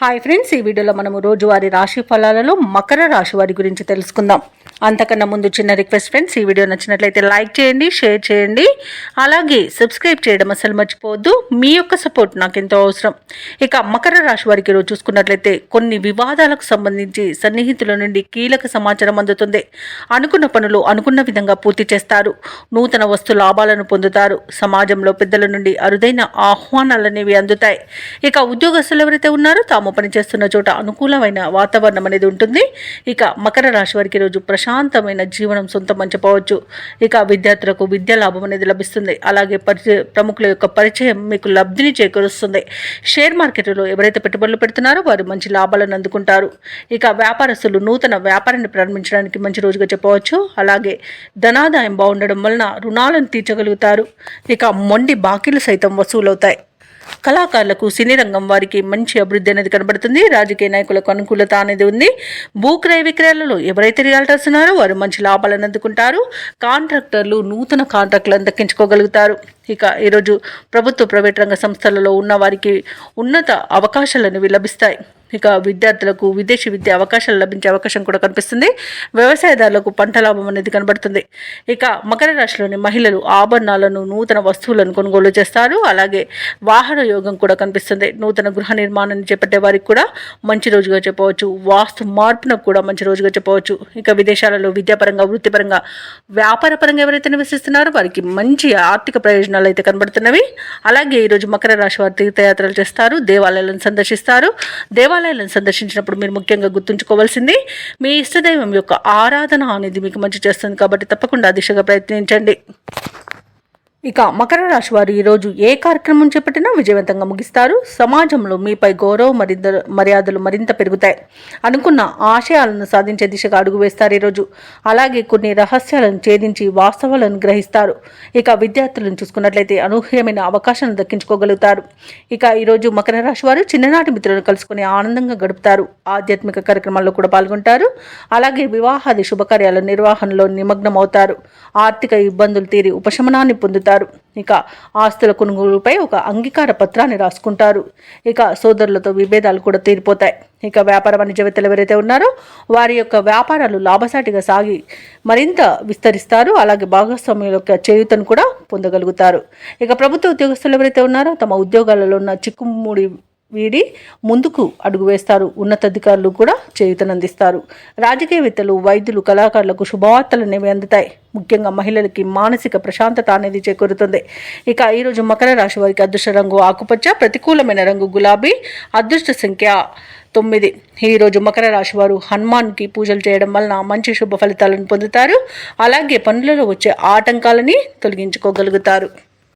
Hi friends ఈ వీడియోలో మనము రోజువారీ రాశి ఫలాలలో మకర రాశి వారి గురించి తెలుసుకుందాం. అంతకన్నా ముందు చిన్న రిక్వెస్ట్ ఫ్రెండ్స్ ఈ వీడియో నచ్చినట్లయితే లైక్ చేయండి షేర్ చేయండి. అలాగే సబ్స్క్రైబ్ చేయడం అసలు మర్చిపోవద్దు. మీ యొక్క సపోర్ట్ నాకు ఎంతో అవసరం. ఇక మకర రాశి వారికి రోజు చూసుకున్నట్లయితే కొన్ని వివాదాలకు సంబంధించి సన్నిహితుల నుండి కీలక సమాచారం అందుతుంది. అనుకున్న పనులు అనుకున్న విధంగా పూర్తి చేస్తారు. నూతన వస్తు లాభాలను పొందుతారు. సమాజంలో పెద్దల నుండి అరుదైన ఆహ్వానాలనేవి అందుతాయి. ఇక ఉద్యోగస్తులు ఎవరైతే ఉన్నారో తాము పనిచేస్తున్న చోట అనుకూలమైన వాతావరణం అనేది ఉంటుంది. ఇక మకర రాశి వారికి రోజు ప్రశాంతమైన జీవనం సొంతం అని చెప్పవచ్చు. ఇక విద్యార్థులకు విద్యా లాభం అనేది లభిస్తుంది. అలాగే పరిచయ ప్రముఖుల యొక్క పరిచయం మీకు లబ్ధిని చేకూరుస్తుంది. షేర్ మార్కెట్లో ఎవరైతే పెట్టుబడులు పెడుతున్నారో వారు మంచి లాభాలను అందుకుంటారు. ఇక వ్యాపారస్తులు నూతన వ్యాపారాన్ని ప్రారంభించడానికి మంచి రోజుగా చెప్పవచ్చు. అలాగే ధనాదాయం బాగుండడం వలన రుణాలను తీర్చగలుగుతారు. ఇక మొండి బాకీలు సైతం వసూలవుతాయి. కళాకారులకు సినీ రంగం వారికి మంచి అభివృద్ధి అనేది కనబడుతుంది. రాజకీయ నాయకులకు అనుకూలత అనేది ఉంది. భూక్రయ విక్రయాలలో ఎవరైతే రియాల్టర్స్ ఉన్నారో వారు మంచి లాభాలను అందుకుంటారు. కాంట్రాక్టర్లు నూతన కాంట్రాక్టులను దక్కించుకోగలుగుతారు ఇక ఈరోజు ప్రభుత్వ ప్రైవేట్ రంగ సంస్థలలో ఉన్న వారికి ఉన్నత అవకాశాలు అనేవి లభిస్తాయి. ఇక విద్యార్థులకు విదేశీ విద్య అవకాశాలు లభించే అవకాశం కూడా కనిపిస్తుంది. వ్యవసాయదారులకు పంట లాభం అనేది కనబడుతుంది. ఇక మకర రాశిలోని మహిళలు ఆభరణాలను నూతన వస్తువులను కొనుగోలు చేస్తారు. అలాగే వాహన యోగం కూడా కనిపిస్తుంది. నూతన గృహ నిర్మాణాన్ని చేపట్టే వారికి కూడా మంచి రోజుగా చెప్పవచ్చు. వాస్తు మార్పునకు కూడా మంచి రోజుగా చెప్పవచ్చు. ఇక విదేశాలలో విద్యాపరంగా వృత్తిపరంగా వ్యాపారపరంగా ఎవరైతే నివసిస్తున్నారో వారికి మంచి ఆర్థిక ప్రయోజనాలు అయితే కనబడుతున్నవి. అలాగే ఈరోజు మకర రాశి వారు తీర్థయాత్రలు చేస్తారు. దేవాలయాలను సందర్శిస్తారు. దేవాలయాలను సందర్శించినప్పుడు మీరు ముఖ్యంగా గుర్తుంచుకోవాల్సింది మీ ఇష్టదైవం యొక్క ఆరాధన అనేది మీకు మంచి చేస్తుంది కాబట్టి తప్పకుండా దిశగా ప్రయత్నించండి. ఇక మకర రాశి వారు ఈరోజు ఏ కార్యక్రమం చేపట్టినా విజయవంతంగా ముగిస్తారు. సమాజంలో మీపై గౌరవ మరింత మర్యాదలు మరింత పెరుగుతాయి అనుకున్న ఆశయాలను సాధించే దిశగా అడుగు వేస్తారు ఈరోజు అలాగే కొన్ని రహస్యాలను ఛేదించి వాస్తవాలను గ్రహిస్తారు. ఇక విద్యార్థులను చూసుకున్నట్లయితే అనూహ్యమైన అవకాశాలను దక్కించుకోగలుగుతారు. ఇక ఈరోజు మకర రాశి వారు చిన్ననాటి మిత్రులను కలుసుకుని ఆనందంగా గడుపుతారు. ఆధ్యాత్మిక కార్యక్రమాల్లో కూడా పాల్గొంటారు. అలాగే వివాహాది శుభకార్యాల నిర్వహణలో నిమగ్నం అవుతారు ఆర్థిక ఇబ్బందులు తీరి ఉపశమనాన్ని పొందుతారు. ఇక ఆస్తుల కొనుగోలుపై ఒక అంగీకార పత్రాన్ని రాసుకుంటారు. ఇక సోదరులతో విభేదాలు కూడా తీరిపోతాయి. ఇక వ్యాపార వాణిజ్యవేత్తలు ఎవరైతే ఉన్నారో వారి యొక్క వ్యాపారాలు లాభసాటిగా సాగి మరింత విస్తరిస్తారు. అలాగే భాగస్వామ్యుల యొక్క చేయుతను కూడా పొందగలుగుతారు. ఇక ప్రభుత్వ ఉద్యోగస్తులు ఎవరైతే ఉన్నారో తమ ఉద్యోగాలలో ఉన్న చిక్కుముడి వీడి ముందుకు అడుగు వేస్తారు. ఉన్నతాధికారులు కూడా చేయుతనందిస్తారు. రాజకీయవేత్తలు వైద్యులు కళాకారులకు శుభవార్తలు అనేవి అందుతాయి. ముఖ్యంగా మహిళలకి మానసిక ప్రశాంతత అనేది చేకూరుతుంది. ఇక ఈరోజు మకర రాశి వారికి అదృష్ట రంగు ఆకుపచ్చ ప్రతికూలమైన రంగు గులాబీ అదృష్ట సంఖ్య తొమ్మిది. ఈరోజు మకర రాశి వారు హనుమాన్కి పూజలు చేయడం వలన మంచి శుభ ఫలితాలను పొందుతారు. అలాగే పనులలో వచ్చే ఆటంకాలని తొలగించుకోగలుగుతారు.